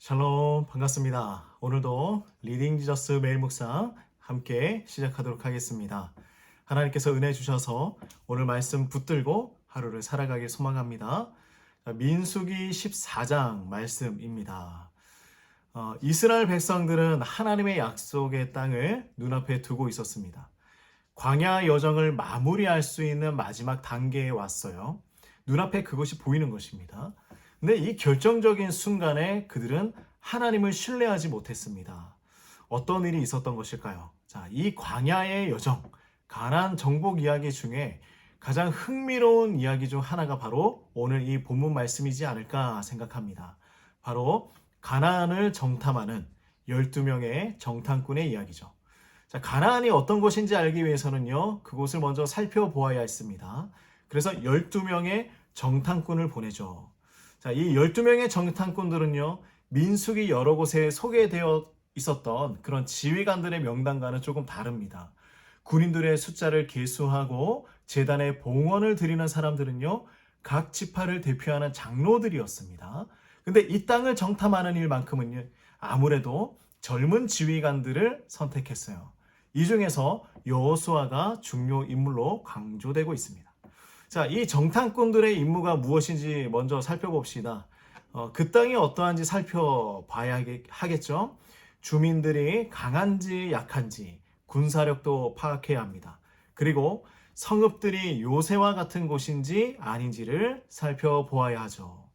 샬롬 반갑습니다. 오늘도 리딩 지저스 매일 묵상 함께 시작하도록 하겠습니다. 하나님께서 은혜 주셔서 오늘 말씀 붙들고 하루를 살아가길 소망합니다. 자, 민수기 14장 말씀입니다. 어, 이스라엘 백성들은 하나님의 약속의 땅을 눈앞에 두고 있었습니다. 광야 여정을 마무리할 수 있는 마지막 단계에 왔어요. 눈앞에 그것이 보이는 것입니다. 근데 이 결정적인 순간에 그들은 하나님을 신뢰하지 못했습니다. 어떤 일이 있었던 것일까요? 자, 이 광야의 여정, 가난 정복 이야기 중에 가장 흥미로운 이야기 중 하나가 바로 오늘 이 본문 말씀이지 않을까 생각합니다. 바로 가나안을 정탐하는 12명의 정탐꾼의 이야기죠. 자, 가나안이 어떤 곳인지 알기 위해서는요, 그곳을 먼저 살펴보아야 했습니다. 그래서 12명의 정탐꾼을 보내죠. 자, 이 12명의 정탐꾼들은요, 민숙이 여러 곳에 소개되어 있었던 그런 지휘관들의 명단과는 조금 다릅니다. 군인들의 숫자를 계수하고 재단에 봉헌을 드리는 사람들은요, 각 지파를 대표하는 장로들이었습니다. 근데 이 땅을 정탐하는 일만큼은요, 아무래도 젊은 지휘관들을 선택했어요. 이 중에서 여호수아가 중요 인물로 강조되고 있습니다. 자, 이 정탐꾼들의 임무가 무엇인지 먼저 살펴봅시다. 어, 그 땅이 어떠한지 살펴봐야 하겠죠. 주민들이 강한지 약한지 군사력도 파악해야 합니다. 그리고 성읍들이 요새와 같은 곳인지 아닌지를 살펴보아야 하죠.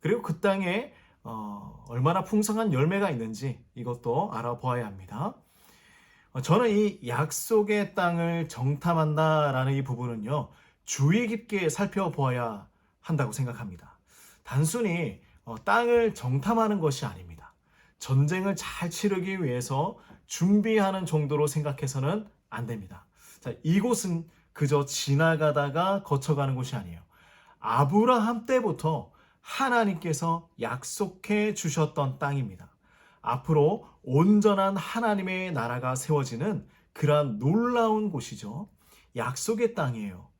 그리고 그 땅에 어, 얼마나 풍성한 열매가 있는지 이것도 알아보아야 합니다. 어, 저는 이 약속의 땅을 정탐한다라는 이 부분은요, 주의 깊게 살펴보아야 한다고 생각합니다. 단순히 어, 땅을 정탐하는 것이 아닙니다. 전쟁을 잘 치르기 위해서 준비하는 정도로 생각해서는 안 됩니다. 자, 이곳은 그저 지나가다가 거쳐가는 곳이 아니에요. 아브라함 때부터 하나님께서 약속해 주셨던 땅입니다. 앞으로 온전한 하나님의 나라가 세워지는 그러한 놀라운 곳이죠. 약속의 땅이에요.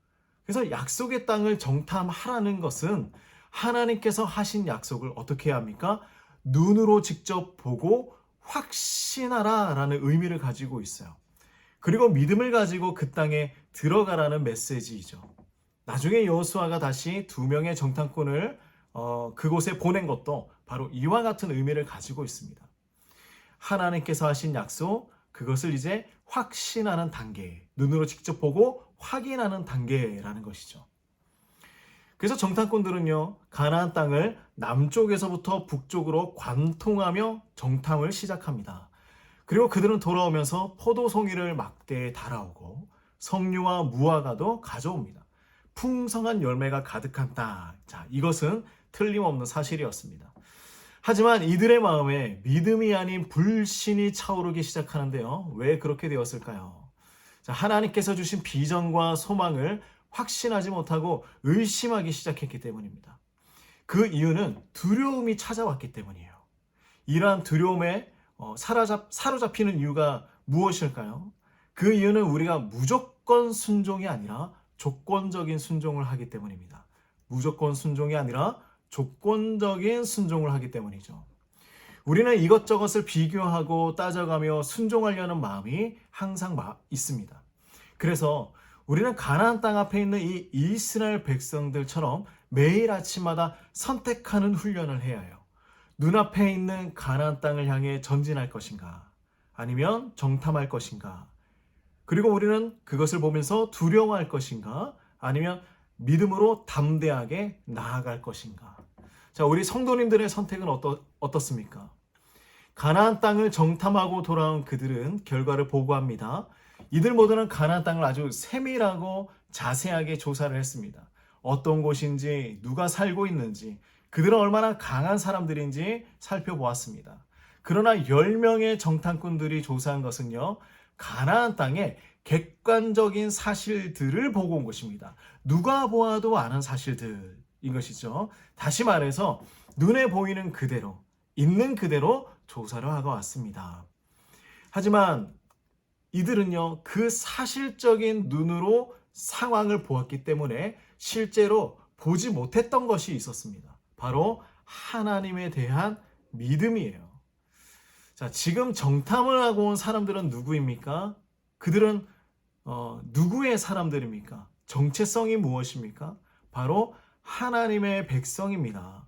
그래서 약속의 땅을 정탐하라는 것은 하나님께서 하신 약속을 어떻게 해야 합니까? 눈으로 직접 보고 확신하라 라는 의미를 가지고 있어요. 그리고 믿음을 가지고 그 땅에 들어가라는 메시지이죠. 나중에 여호수아가 다시 두 명의 정탐꾼을 어, 그곳에 보낸 것도 바로 이와 같은 의미를 가지고 있습니다. 하나님께서 하신 약속, 그것을 이제 확신하는 단계, 눈으로 직접 보고 확인하는 단계라는 것이죠. 그래서 정탐꾼들은요, 가나안 땅을 남쪽에서부터 북쪽으로 관통하며 정탐을 시작합니다. 그리고 그들은 돌아오면서 포도송이를 막대에 달아오고 석류와 무화과도 가져옵니다. 풍성한 열매가 가득한 땅. 자, 이것은 틀림없는 사실이었습니다. 하지만 이들의 마음에 믿음이 아닌 불신이 차오르기 시작하는데요. 왜 그렇게 되었을까요? 자, 하나님께서 주신 비전과 소망을 확신하지 못하고 의심하기 시작했기 때문입니다. 그 이유는 두려움이 찾아왔기 때문이에요. 이러한 두려움에 어, 사로잡, 사로잡히는 이유가 무엇일까요? 그 이유는 우리가 무조건 순종이 아니라 조건적인 순종을 하기 때문입니다. 무조건 순종이 아니라 조건적인 순종을 하기 때문이죠. 우리는 이것저것을 비교하고 따져가며 순종하려는 마음이 항상 있습니다. 그래서 우리는 가나안 땅 앞에 있는 이 이스라엘 백성들처럼 매일 아침마다 선택하는 훈련을 해야 해요. 눈앞에 있는 가나안 땅을 향해 전진할 것인가? 아니면 정탐할 것인가? 그리고 우리는 그것을 보면서 두려워할 것인가? 아니면 믿음으로 담대하게 나아갈 것인가? 자, 우리 성도님들의 선택은 어떠, 어떻습니까? 가나안 땅을 정탐하고 돌아온 그들은 결과를 보고합니다. 이들 모두는 가나안 땅을 아주 세밀하고 자세하게 조사를 했습니다. 어떤 곳인지, 누가 살고 있는지, 그들은 얼마나 강한 사람들인지 살펴보았습니다. 그러나 10명의 정탐꾼들이 조사한 것은요, 가나안 땅에 객관적인 사실들을 보고 온 것입니다. 누가 보아도 아는 사실들인 것이죠. 다시 말해서 눈에 보이는 그대로, 있는 그대로 조사를 하고 왔습니다. 하지만 이들은요, 그 사실적인 눈으로 상황을 보았기 때문에 실제로 보지 못했던 것이 있었습니다. 바로 하나님에 대한 믿음이에요. 자, 지금 정탐을 하고 온 사람들은 누구입니까? 그들은 어, 누구의 사람들입니까? 정체성이 무엇입니까? 바로 하나님의 백성입니다.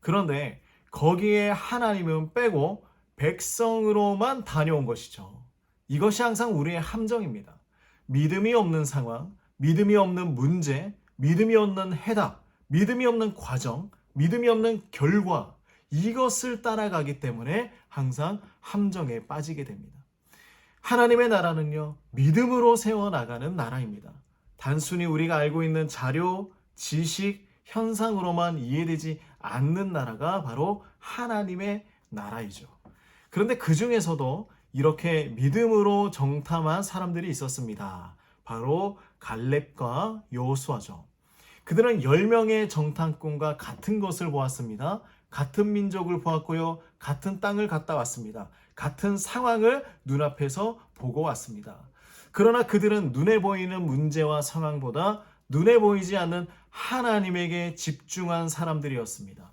그런데 거기에 하나님은 빼고 백성으로만 다녀온 것이죠. 이것이 항상 우리의 함정입니다. 믿음이 없는 상황, 믿음이 없는 문제, 믿음이 없는 해답, 믿음이 없는 과정, 믿음이 없는 결과, 이것을 따라가기 때문에 항상 함정에 빠지게 됩니다. 하나님의 나라는요, 믿음으로 세워나가는 나라입니다. 단순히 우리가 알고 있는 자료, 지식, 현상으로만 이해되지 않는 나라가 바로 하나님의 나라이죠. 그런데 그 중에서도 이렇게 믿음으로 정탐한 사람들이 있었습니다. 바로 갈렙과 여호수아죠. 그들은 10명의 정탐꾼과 같은 것을 보았습니다. 같은 민족을 보았고요. 같은 땅을 갔다 왔습니다. 같은 상황을 눈앞에서 보고 왔습니다. 그러나 그들은 눈에 보이는 문제와 상황보다 눈에 보이지 않는 하나님에게 집중한 사람들이었습니다.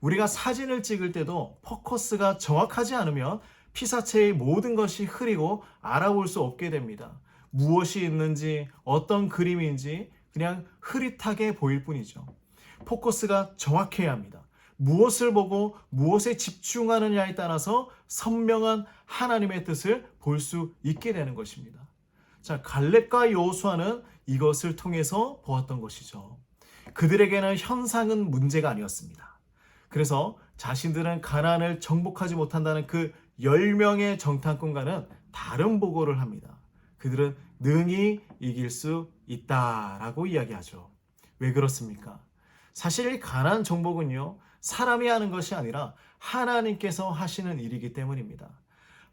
우리가 사진을 찍을 때도 포커스가 정확하지 않으면 피사체의 모든 것이 흐리고 알아볼 수 없게 됩니다. 무엇이 있는지, 어떤 그림인지 그냥 흐릿하게 보일 뿐이죠. 포커스가 정확해야 합니다. 무엇을 보고 무엇에 집중하느냐에 따라서 선명한 하나님의 뜻을 볼 수 있게 되는 것입니다. 자, 갈렙과 여호수아는 이것을 통해서 보았던 것이죠. 그들에게는 현상은 문제가 아니었습니다. 그래서 자신들은 가난을 정복하지 못한다는 그 10명의 정탐꾼과는 다른 보고를 합니다. 그들은 능히 이길 수 있다라고 이야기하죠. 왜 그렇습니까? 사실 이 가난 정복은요, 사람이 하는 것이 아니라 하나님께서 하시는 일이기 때문입니다.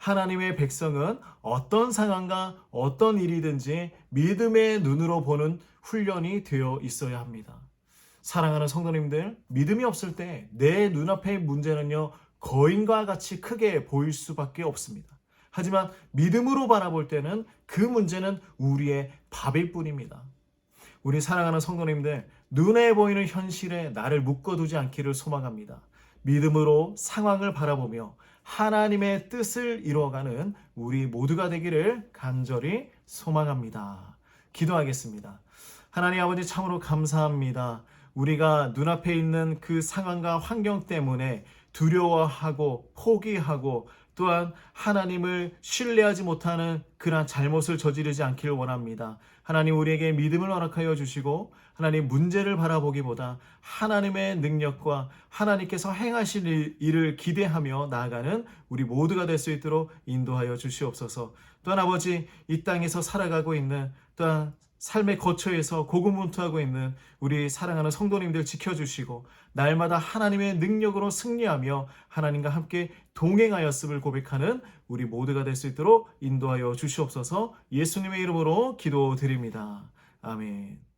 하나님의 백성은 어떤 상황과 어떤 일이든지 믿음의 눈으로 보는 훈련이 되어 있어야 합니다. 사랑하는 성도님들, 믿음이 없을 때 내 눈앞의 문제는요, 거인과 같이 크게 보일 수밖에 없습니다. 하지만 믿음으로 바라볼 때는 그 문제는 우리의 밥일 뿐입니다. 우리 사랑하는 성도님들, 눈에 보이는 현실에 나를 묶어두지 않기를 소망합니다. 믿음으로 상황을 바라보며 하나님의 뜻을 이루어가는 우리 모두가 되기를 간절히 소망합니다. 기도하겠습니다. 하나님 아버지 참으로 감사합니다. 우리가 눈앞에 있는 그 상황과 환경 때문에 두려워하고 포기하고 또한 하나님을 신뢰하지 못하는 그러한 잘못을 저지르지 않기를 원합니다. 하나님 우리에게 믿음을 허락하여 주시고 하나님 문제를 바라보기보다 하나님의 능력과 하나님께서 행하실 일을 기대하며 나아가는 우리 모두가 될 수 있도록 인도하여 주시옵소서. 또한 아버지 이 땅에서 살아가고 있는 또한 삶의 거처에서 고군분투하고 있는 우리 사랑하는 성도님들 지켜주시고 날마다 하나님의 능력으로 승리하며 하나님과 함께 동행하였음을 고백하는 우리 모두가 될 수 있도록 인도하여 주시옵소서 예수님의 이름으로 기도드립니다. 아멘.